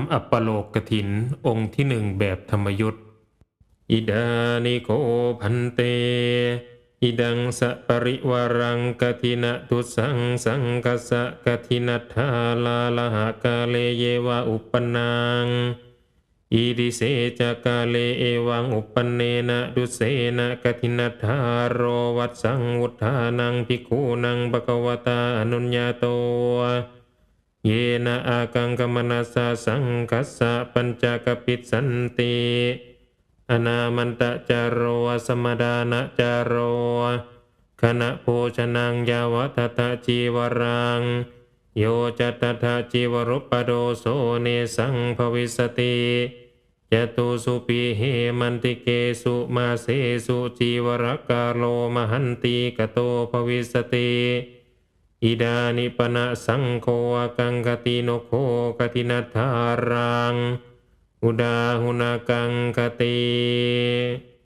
ำอัปปโลกกถิน องค์ที่หนึ่งแบบธรรมยุทธอิดานิโกพันเต อิดังสะปริวารังกถินะทุสังสังกสะกถินัทธาลาลหกาเลเยวะอุปนังอิริเสจกาเลเอวังอุปนเนนะดุเสนะกถินัทธาโรวัตสังวุธานังภิกขุนังปะกวตาอนุญญาโต เยนะอากังกมนัสสะสังคัสสะปัญจกปิสันติอนามันตะจารโรสมดานะจารโรคณะโภชนังยาวัตตะจีวรัง โยจัตถาจีวรุปปโดโสเนสังภวิสติจตุสุปีเหมันติเกสุมาเสสุจีวรกาโลมหันติกโตภวิสติ อิดานิปนะสังโฆกังกติโนโคกตินัทารัง อุดาหุนากังกติ